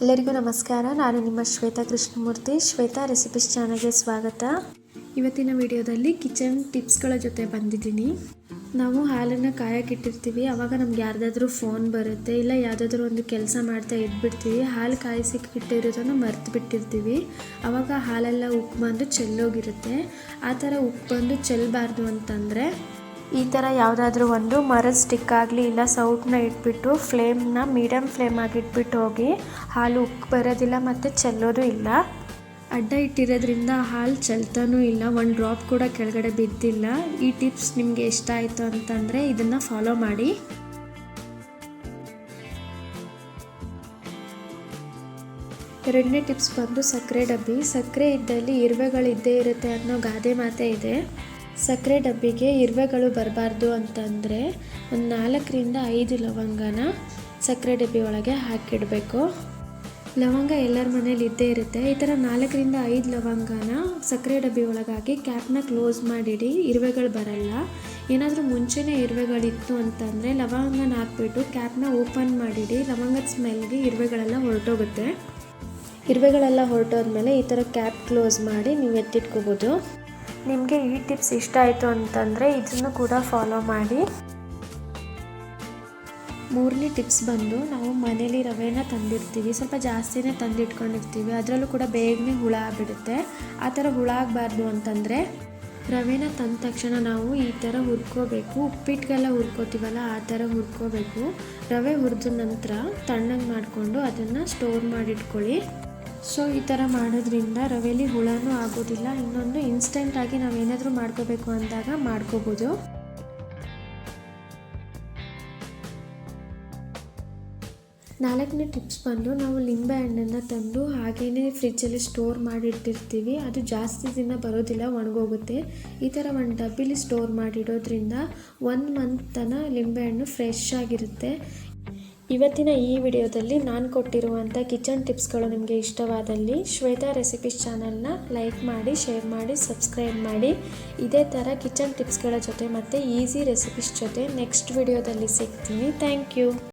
ಎಲ್ಲರಿಗೂ ನಮಸ್ಕಾರ. ನಾನು ನಿಮ್ಮ ಶ್ವೇತಾ ಕೃಷ್ಣಮೂರ್ತಿ. ಶ್ವೇತಾ ರೆಸಿಪೀಸ್ ಚಾನಲ್ಗೆ ಸ್ವಾಗತ. ಇವತ್ತಿನ ವಿಡಿಯೋದಲ್ಲಿ ಕಿಚನ್ ಟಿಪ್ಸ್ಗಳ ಜೊತೆ ಬಂದಿದ್ದೀನಿ. ನಾವು ಹಾಲನ್ನು ಕಾಯಕ್ಕಿಟ್ಟಿರ್ತೀವಿ ಅವಾಗ ನಮ್ಗೆ ಯಾರ್ದಾದ್ರೂ ಫೋನ್ ಬರುತ್ತೆ, ಇಲ್ಲ ಯಾವುದಾದ್ರೂ ಒಂದು ಕೆಲಸ ಮಾಡ್ತಾ ಇಟ್ಬಿಡ್ತೀವಿ ಹಾಲು ಕಾಯಿಸಿಕ್ಕಿಟ್ಟಿರೋದನ್ನು ಮರ್ತು ಬಿಟ್ಟಿರ್ತೀವಿ ಅವಾಗ ಹಾಲೆಲ್ಲ ಉಪ್ಪು ಬಂದು ಚೆಲ್ಲೋಗಿರುತ್ತೆ. ಆ ಥರ ಉಪ್ಪು ಬಂದು ಚೆಲ್ಲಬಾರ್ದು ಅಂತಂದರೆ ಈ ಥರ ಯಾವುದಾದ್ರೂ ಒಂದು ಮರದ ಸ್ಟಿಕ್ ಆಗಲಿ ಇಲ್ಲ ಸೌಟನ್ನ ಇಟ್ಬಿಟ್ಟು ಫ್ಲೇಮ್ನ ಮೀಡಿಯಮ್ ಫ್ಲೇಮ್ ಆಗಿ ಇಟ್ಬಿಟ್ಟು ಹೋಗಿ ಹಾಲು ಉಕ್ಕಿ ಬರೋದಿಲ್ಲ ಮತ್ತು ಚೆಲ್ಲೋದು ಇಲ್ಲ. ಅಡ್ಡ ಇಟ್ಟಿರೋದ್ರಿಂದ ಹಾಲು ಚೆಲ್ತಾನೂ ಇಲ್ಲ, ಒಂದು ಡ್ರಾಪ್ ಕೂಡ ಕೆಳಗಡೆ ಬಿದ್ದಿಲ್ಲ. ಈ ಟಿಪ್ಸ್ ನಿಮಗೆ ಇಷ್ಟ ಆಯಿತು ಅಂತಂದರೆ ಇದನ್ನು ಫಾಲೋ ಮಾಡಿ. ಎರಡನೇ ಟಿಪ್ಸ್ ಬಂದು ಸಕ್ಕರೆ ಡಬ್ಬಿ. ಸಕ್ಕರೆ ಇದ್ದಲ್ಲಿ ಇರುವೆಗಳಿದ್ದೇ ಇರುತ್ತೆ ಅನ್ನೋ ಗಾದೆ ಮಾತೇ ಇದೆ. ಸಕ್ಕರೆ ಡಬ್ಬಿಗೆ ಇರುವೆಗಳು ಬರಬಾರ್ದು ಅಂತಂದರೆ ಒಂದು ನಾಲ್ಕರಿಂದ ಐದು ಲವಂಗನ ಸಕ್ಕರೆ ಡಬ್ಬಿ ಒಳಗೆ ಹಾಕಿಡಬೇಕು. ಲವಂಗ ಎಲ್ಲರ ಮನೇಲಿ ಇದ್ದೇ ಇರುತ್ತೆ. ಈ ಥರ ನಾಲ್ಕರಿಂದ ಐದು ಲವಂಗನ ಸಕ್ಕರೆ ಡಬ್ಬಿ ಒಳಗಾಗಿ ಕ್ಯಾಪ್ನ ಕ್ಲೋಸ್ ಮಾಡಿಡಿ, ಇರುವೆಗಳು ಬರಲ್ಲ. ಏನಾದರೂ ಮುಂಚೆನೇ ಇರುವೆಗಳಿತ್ತು ಅಂತಂದರೆ ಲವಂಗನ ಹಾಕ್ಬಿಟ್ಟು ಕ್ಯಾಪ್ನ ಓಪನ್ ಮಾಡಿಡಿ, ಲವಂಗದ ಸ್ಮೆಲ್ಗೆ ಇರುವೆಗಳೆಲ್ಲ ಹೊರಟೋಗುತ್ತೆ. ಇರುವೆಗಳೆಲ್ಲ ಹೊರಟೋದ್ಮೇಲೆ ಈ ಥರ ಕ್ಯಾಪ್ ಕ್ಲೋಸ್ ಮಾಡಿ ನೀವು ಎತ್ತಿಟ್ಕೋಬೋದು. ನಿಮಗೆ ಈ ಟಿಪ್ಸ್ ಇಷ್ಟ ಆಯಿತು ಅಂತಂದರೆ ಇದನ್ನು ಕೂಡ ಫಾಲೋ ಮಾಡಿ. ಮೂರನೇ ಟಿಪ್ಸ್ ಬಂದು ನಾವು ಮನೇಲಿ ರವೆನ ತಂದಿರ್ತೀವಿ. ಸ್ವಲ್ಪ ಜಾಸ್ತಿನೇ ತಂದಿಟ್ಕೊಂಡಿರ್ತೀವಿ. ಅದರಲ್ಲೂ ಕೂಡ ಬೇಗನೆ ಹುಳ ಆಗಿಬಿಡುತ್ತೆ. ಆ ಥರ ಹುಳ ಆಗಬಾರ್ದು ಅಂತಂದರೆ ರವೆನ ತಂದ ತಕ್ಷಣ ನಾವು ಈ ಥರ ಹುರ್ಕೋಬೇಕು. ಉಪ್ಪಿಟ್ಟಿಗೆಲ್ಲ ಹುರ್ಕೋತೀವಲ್ಲ, ಆ ಥರ ಹುರ್ಕೋಬೇಕು. ರವೆ ಹುರಿದ ನಂತರ ತಣ್ಣಗೆ ಮಾಡಿಕೊಂಡು ಅದನ್ನು ಸ್ಟೋರ್ ಮಾಡಿಟ್ಕೊಳ್ಳಿ. ಸೊ ಈ ಥರ ಮಾಡೋದ್ರಿಂದ ರವೆಯಲ್ಲಿ ಹುಳನೂ ಆಗೋದಿಲ್ಲ. ಇನ್ನೊಂದು ಇನ್ಸ್ಟೆಂಟಾಗಿ ನಾವು ಏನಾದರೂ ಮಾಡ್ಕೋಬೇಕು ಅಂದಾಗ ಮಾಡ್ಕೋಬೋದು. ನಾಲ್ಕನೇ ಟಿಪ್ಸ್ ಬಂದು ನಾವು ಲಿಂಬೆ ಹಣ್ಣನ್ನು ತಂದು ಹಾಗೆಯೇ ಫ್ರಿಜ್ಜಲ್ಲಿ ಸ್ಟೋರ್ ಮಾಡಿಟ್ಟಿರ್ತೀವಿ. ಅದು ಜಾಸ್ತಿ ದಿನ ಬರೋದಿಲ್ಲ, ಒಣಗೋಗುತ್ತೆ. ಈ ಥರ ಒಂದು ಡಬ್ಬಿಲಿ ಸ್ಟೋರ್ ಮಾಡಿಡೋದ್ರಿಂದ ಒನ್ ಮಂತ್ ತನಕ ಲಿಂಬೆಹಣ್ಣು ಫ್ರೆಶ್ ಆಗಿರುತ್ತೆ. ಇವತ್ತಿನ ಈ ವಿಡಿಯೋದಲ್ಲಿ ನಾನು ಕೊಟ್ಟಿರುವಂಥ ಕಿಚನ್ ಟಿಪ್ಸ್ಗಳು ನಿಮಗೆ ಇಷ್ಟವಾದಲ್ಲಿ ಶ್ವೇತಾ ರೆಸಿಪೀಸ್ ಚಾನಲ್ನ ಲೈಕ್ ಮಾಡಿ, ಶೇರ್ ಮಾಡಿ, ಸಬ್ಸ್ಕ್ರೈಬ್ ಮಾಡಿ. ಇದೇ ಥರ ಕಿಚನ್ ಟಿಪ್ಸ್ಗಳ ಜೊತೆ ಮತ್ತು ಈಸಿ ರೆಸಿಪೀಸ್ ಜೊತೆ ನೆಕ್ಸ್ಟ್ ವಿಡಿಯೋದಲ್ಲಿ ಸಿಗ್ತೀನಿ. Thank you